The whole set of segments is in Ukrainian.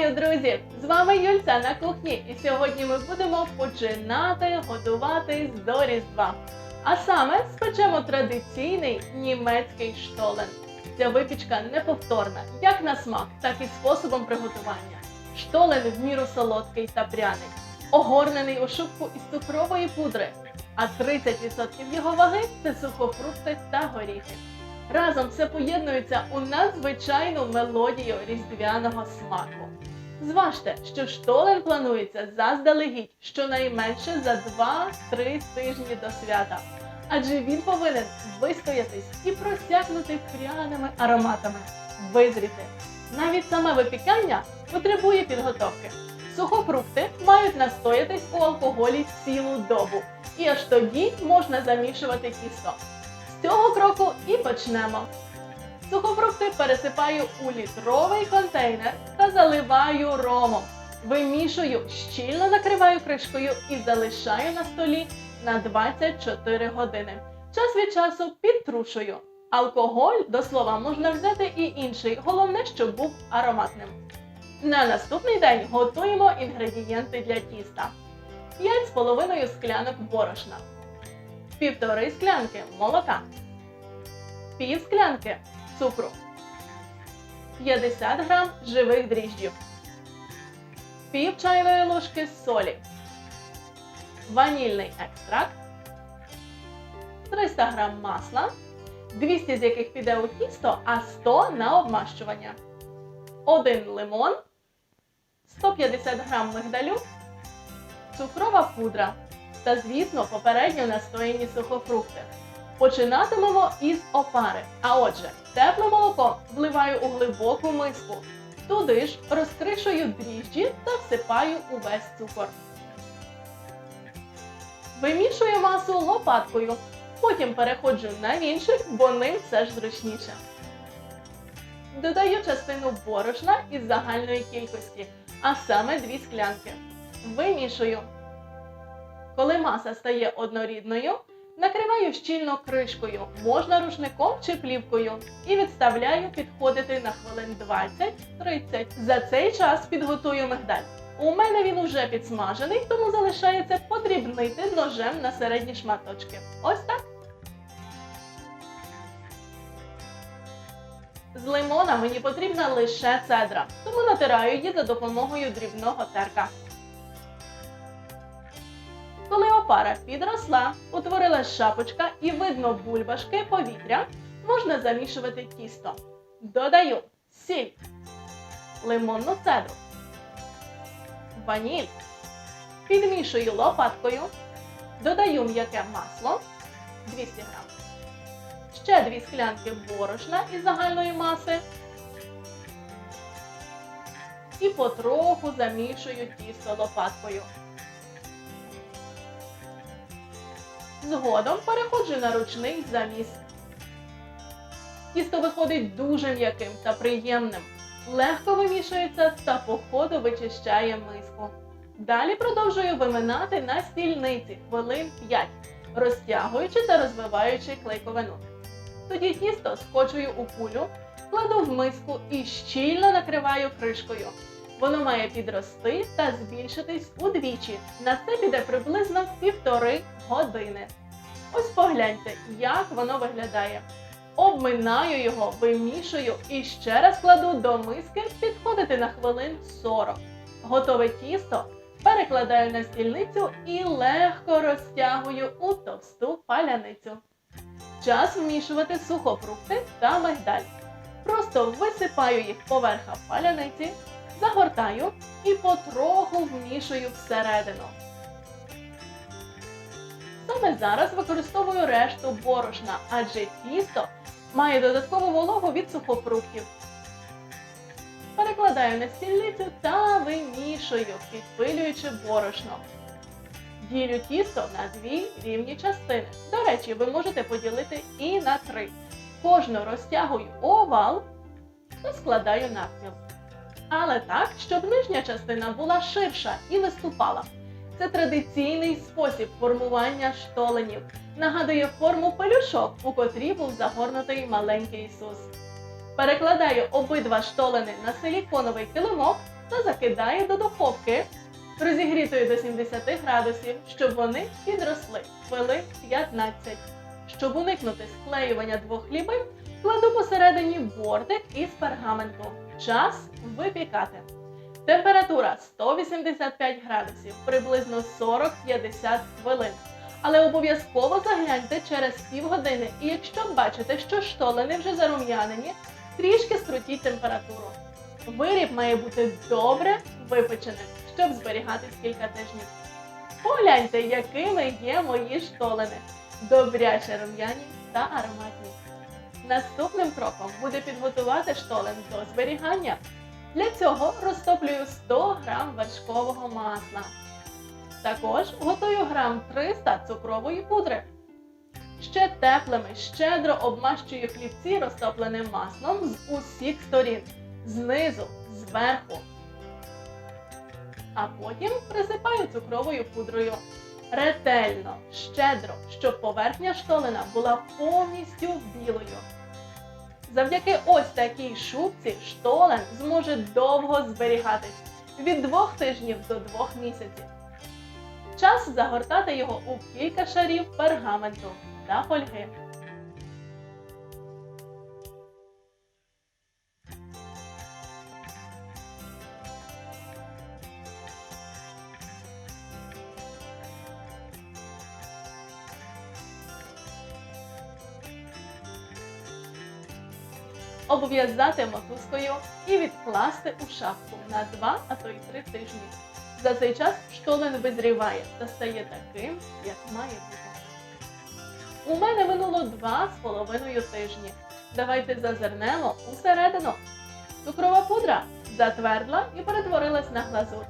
Вітаю, друзі! З вами Юльця на кухні, і сьогодні ми будемо починати готувати до Різдва. А саме спечемо традиційний німецький штолен. Ця випічка неповторна, як на смак, так і способом приготування. Штолен в міру солодкий та пряний, огорнений у шубку із цукрової пудри, а 30% його ваги це сухофрукти та горіхи. Разом все поєднується у надзвичайну мелодію різдвяного смаку. Зважте, що штолен планується заздалегідь щонайменше за 2-3 тижні до свята, адже він повинен вистоятись і просякнути пряними ароматами, визріти. Навіть саме випікання потребує підготовки. Сухофрукти мають настоятись у алкоголі цілу добу, і аж тоді можна замішувати тісто. З цього кроку і почнемо. Сухофрукти пересипаю у літровий контейнер та заливаю ромом. Вимішую, щільно накриваю кришкою і залишаю на столі на 24 години. Час від часу підтрушую. Алкоголь, до слова, можна взяти і інший, головне, щоб був ароматним. На наступний день готуємо інгредієнти для тіста. 5,5 склянок борошна, півтори склянки молока, пів склянки цукру, 50 грам живих дріжджів, пів чайної ложки солі, ванільний екстракт, 300 грам масла, 200 з яких піде у тісто, а 100 на обмащування, 1 лимон, 150 грам мигдалю, цукрова пудра. Та, звісно, попередньо настояні сухофрукти. Починатимемо із опари. А отже, тепле молоко вливаю у глибоку миску. Туди ж розкришую дріжджі та всипаю увесь цукор. Вимішую масу лопаткою. Потім переходжу на вінчик, бо ним все ж зручніше. Додаю частину борошна із загальної кількості, а саме 2 склянки. Вимішую. Коли маса стає однорідною, накриваю щільно кришкою, можна рушником чи плівкою, і відставляю підходити на хвилин 20-30. За цей час підготую мигдаль. У мене він уже підсмажений, тому залишається подрібнити ножем на середні шматочки. Ось так. З лимона мені потрібна лише цедра, тому натираю її за допомогою дрібного терка. Опара підросла, утворилась шапочка і видно бульбашки повітря, можна замішувати тісто. Додаю сіль, лимонну цедру, ваніль. Підмішую лопаткою, додаю м'яке масло 200 грам. Ще 2 склянки борошна із загальної маси. І потроху замішую тісто лопаткою. Згодом переходжу на ручний заміс. Тісто виходить дуже м'яким та приємним. Легко вимішується та по ходу вичищає миску. Далі продовжую виминати на стільниці хвилин 5, розтягуючи та розвиваючи клейковину. Тоді тісто скочую у кулю, кладу в миску і щільно накриваю кришкою. Воно має підрости та збільшитись удвічі. На це піде приблизно півтори години. Ось погляньте, як воно виглядає. Обминаю його, вимішую і ще раз кладу до миски підходити на хвилин 40. Готове тісто перекладаю на стільницю і легко розтягую у товсту паляницю. Час вмішувати сухофрукти та мигдаль. Просто висипаю їх поверха паляниці, загортаю і потроху вмішую всередину. Саме зараз використовую решту борошна, адже тісто має додаткову вологу від сухофруктів. Перекладаю на стільницю та вимішую, підпилюючи борошно. Ділю тісто на дві рівні частини. До речі, ви можете поділити і на три. Кожну розтягую овал та складаю навпіл. Але так, щоб нижня частина була ширша і виступала. Це традиційний спосіб формування штоленів. Нагадує форму пелюшок, у котрі був загорнутий маленький Ісус. Перекладаю обидва штолени на силіконовий килимок та закидає до духовки, розігрітої до 70 градусів, щоб вони підросли хвилин 15. Щоб уникнути склеювання двох хлібів, кладу посередині бортик із пергаменту. Час випікати. Температура 185 градусів, приблизно 40-50 хвилин. Але обов'язково загляньте через півгодини, і якщо бачите, що штолени вже зарум'янені, трішки скрутіть температуру. Виріб має бути добре випеченим, щоб зберігатись кілька тижнів. Погляньте, якими є мої штолени. Добряче рум'яні та ароматні. Наступним кроком буде підготувати штолен до зберігання. Для цього розтоплюю 100 г вершкового масла. Також готую грам 300 цукрової пудри. Ще теплими щедро обмащую хлібці розтопленим маслом з усіх сторін, знизу, зверху. А потім присипаю цукровою пудрою. Ретельно, щедро, щоб поверхня штолена була повністю білою. Завдяки ось такій шубці штолен зможе довго зберігатись від двох тижнів до двох місяців. Час загортати його у кілька шарів пергаменту та фольги. Обв'язати мотузкою і відкласти у шапку на 2, а то й 3 тижні. За цей час штолен визріває та стає таким, як має бути. У мене минуло два з половиною тижні. Давайте зазирнемо усередину. Цукрова пудра затвердла і перетворилась на глазур.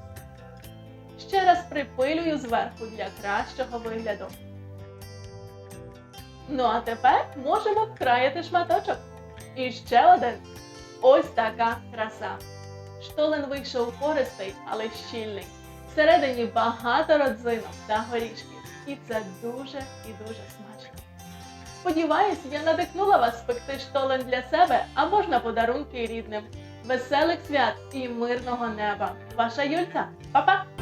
Ще раз припилюю зверху для кращого вигляду. Ну а тепер можемо вкраяти шматочок. І ще один. Ось така краса. Штолен вийшов пористий, але щільний. Всередині багато родзинок та горішків. І це дуже і дуже смачно. Сподіваюсь, я надихнула вас спекти штолен для себе або ж на подарунки рідним. Веселих свят і мирного неба. Ваша Юльця. Па-па!